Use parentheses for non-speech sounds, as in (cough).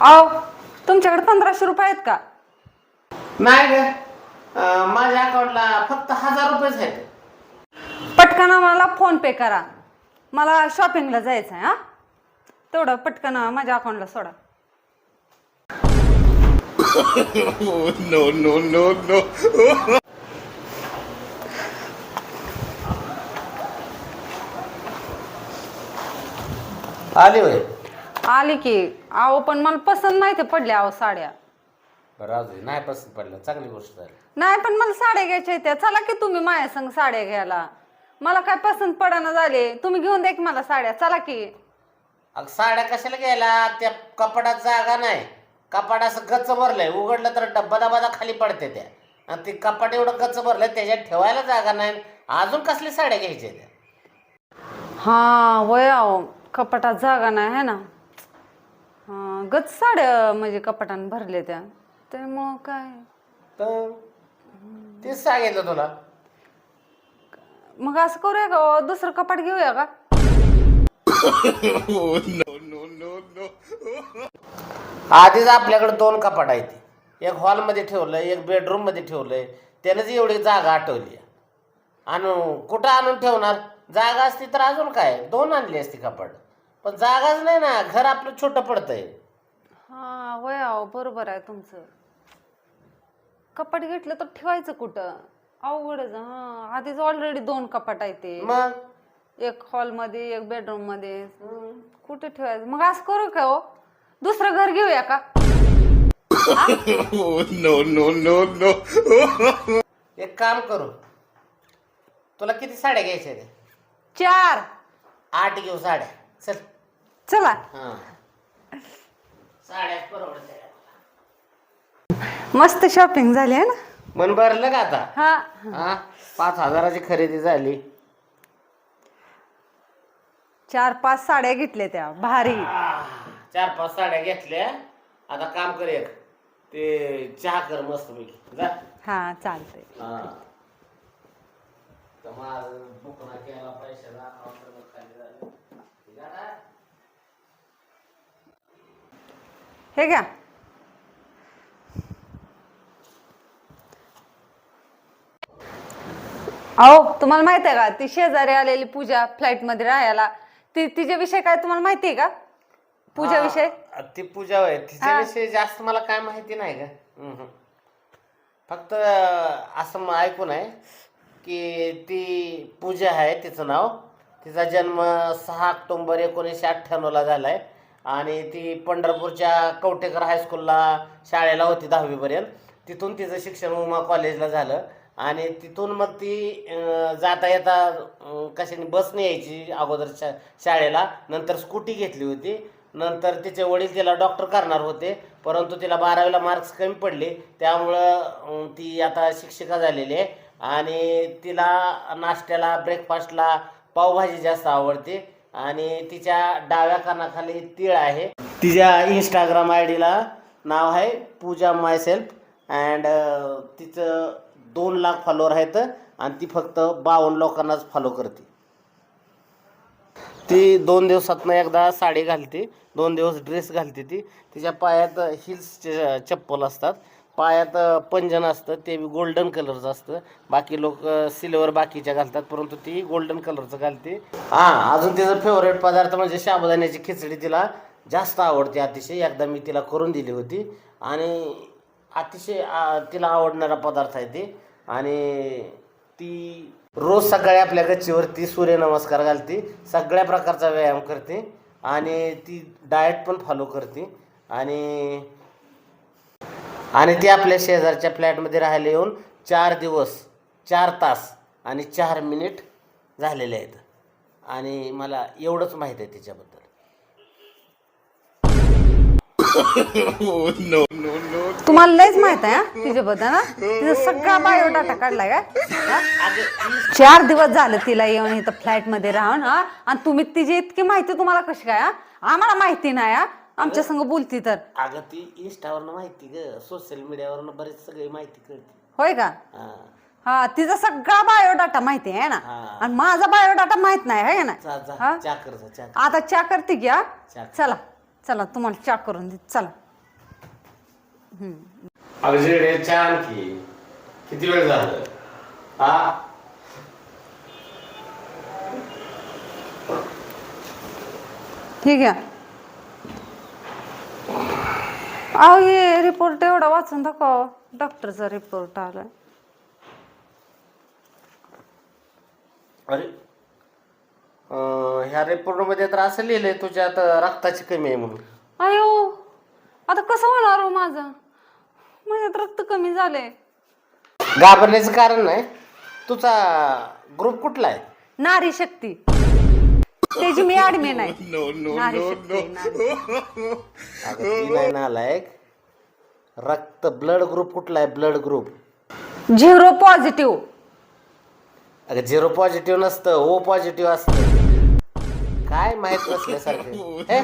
अहो तुमच्याकडे पंधराशे रुपये आहेत का? नाही ग. अं, माझ्या अकाउंटला फक्त हजार रुपयेच आहेत. पटकन मला फोन पे करा. मला शॉपिंगला जायचं आहे हा? तेवढं पटकन माझ्या अकाउंटला सोडा. (laughs) आली होय. आली की अहो पण मला पसंत नाही ते पडल्या अहो साड्या. बरं नाही पसंत पडलं चांगली गोष्ट झाली. नाही पण मला साड्या घ्यायच्या त्या. चला की तुम्ही माझ्या संग साड्या घ्यायला. मला काय पसंत पडाना झाले. तुम्ही घेऊन द्या की मला साड्या. चला की. अग साड्या कशाला घ्यायला? त्या कपाटात जागा नाही. कपाट असं गच्च भरलंय. उघडलं तर डब्बा डब्बा खाली पडते त्या. आणि ते कपाट एवढं गच्च भरलंय त्याच्यात ठेवायला जागा नाही. अजून कसल्या साड्या घ्यायच्या त्या? हा वय अहो. कपाटात जागा नाही है ना? हा गच साड्या म्हणजे कपाटाने भरले त्या. त्यामुळं काय? तर तेच सांगितलं तुला. मग असं करूया का? दुसरं कपाट घेऊया का? (laughs) Oh. आधीच आपल्याकडे दोन कपाट आहेत. एक हॉलमध्ये ठेवलं एक बेडरूममध्ये ठेवलंय. त्यानंच एवढी जागा आठवली. आणून कुठं आणून ठेवणार? जागा असती तर अजून काय? दोन आणली असती कपाट. पण जागाच नाही ना घर आपलं छोटं पडतंय. हा वय बरोबर आहे तुमचं. कपाट घेतलं तर ठेवायचं कुठं? अवघडच हा आधीच ऑलरेडी दोन कपाट आहे ते. मग? एक हॉलमध्ये एक बेडरूममध्ये कुठे ठेवायचं? मग असं करू का हो? दुसरं घर घेऊया का? (laughs) Oh. (laughs) एक काम करू. तुला किती साड्या घ्यायच्या चार. आठ घेऊ साड्या. चल. चला. हा. मस्त शॉपिंग झाली आहे ना? मन भरलं का आता? हा. हा? पाच हजाराची खरेदी झाली. चार पाच साड्या घेतल्या त्या भारी. चार पाच साड्या घेतल्या. आता काम कर एक. ते चहा कर मस्त पैकी जा. हा चालतंय. हा. तर माझं बुकना केला पैशाचा account खाली झालं. ठीक आहे ना? हे घ्या. अहो तुम्हाला माहीत आहे का? ती शेजारी आलेली पूजा फ्लाईटमध्ये राहायला. ती तिच्याविषयी काय तुम्हाला माहिती आहे का? पूजा विषय? हा, ती पूजा होय. तिच्याविषयी जास्त मला काय माहिती नाही का हम्म. फक्त असं म- ऐकून आहे की ती पूजा आहे तिचं नाव. तिचा जन्म सहा ऑक्टोंबर एकोणीसशे अठ्ठ्याण्णवला झाला आहे आणि ती पंढरपूरच्या कवटेकर हायस्कूलला शाळेला होती दहावीपर्यंत. तिथून तिचं शिक्षण उमा कॉलेजला झालं. आणि तिथून मग ती जाता येता कशाने बसने यायची अगोदर शा शाळेला. नंतर स्कूटी घेतली होती. नंतर तिचे वडील तिला डॉक्टर करणार होते. परंतु तिला बारावीला मार्क्स कमी पडले. त्यामुळं ती आता शिक्षिका झालेली आहे. आणि तिला नाश्त्याला ब्रेकफास्टला पावभाजी जास्त आवडते. आणि तिच्या डाव्या कानाखाली तीळ आहे. तिच्या इंस्टाग्राम आय डीला नाव आहे पूजा माय सेल्फ अँड तिचं दोन लाख फॉलोअर आहेत आणि ती फक्त बावन्न लोकांनाच फॉलो करते. ती दोन दिवसातनं एकदा साडी घालते दोन दिवस ड्रेस घालते ती. तिच्या पायात हिल्सचे चप्पल असतात. पायात पंजन असतं ते गोल्डन कलरचं असतं. बाकी लोक सिल्वर बाकीच्या घालतात परंतु ती गोल्डन कलरचं घालते. हां अजून तिचं फेवरेट पदार्थ म्हणजे साबुदाण्याची खिचडी तिला जास्त आवडते. अतिशय एकदा मी तिला करून दिली होती. आणि अतिशय आ, तिला आवडणारा पदार्थ आहे ते. आणि ती रोज सकाळी आपल्या गच्चीवरती सूर्यनमस्कार घालते. सगळ्या प्रकारचा व्यायाम करते. आणि ती डाएट पण फॉलो करते. आणि आणि ती आपल्या शेजारच्या फ्लॅटमध्ये राहायला येऊन चार दिवस चार तास आणि चार मिनिट झालेले आहेत. आणि मला एवढंच माहीत आहे तिच्याबद्दल. तुम्हाला लयच माहीत आहे हा तिच्याबद्दल ना तिचा सगळा बायोडाटा काढलाय का? चार दिवस झालं तिला येऊन इथं फ्लॅटमध्ये राहून हा? आणि तुम्ही तिची इतकी माहिती तुम्हाला कशी काय हा? आम्हाला माहिती नाही हा? आमच्या संग बोलती तर. अगं ती इंस्टावरनं माहिती ग. सोशल मीडियावरनं बरीच सगळी माहिती कळते. होय का? हां. हा तिचा सगळा बायोडाटा माहिती आहे ना? हा. आणि माझा बायोडाटा माहीत नाही आहे ना? जा जा. हा? चा कर जा चा कर. आता चा करते हा? चा कर. चला चला तुम्हाला चा करून दे चला. छान की. किती वेळ झालं? हा? ठीक आहे. अहो हे रिपोर्ट एवढा वाचून दाखव. डॉक्टरचा रिपोर्ट आलाय. अरे अं, ह्या रिपोर्टमध्ये तर असं लिहिलंय तुझ्यात रक्ताची कमी आहे म्हणून. अयो आता कसं होणार हो माझं? माझ्यात रक्त कमी झालंय. घाबरण्याचं कारण नाही. तुझा ग्रुप कुठला आहे? नारी शक्ती. त्याची मी ऍडमिन आहे. (laughs) (laughs) अगं ती नाही नालायक रक्त ब्लड ग्रुप कुठला आहे? Blood group zero positive. अगं झिरो पॉझिटिव्ह नसतं ओ पॉझिटिव्ह असतं. काय माहीत नसल्यासारखं. (laughs) हे?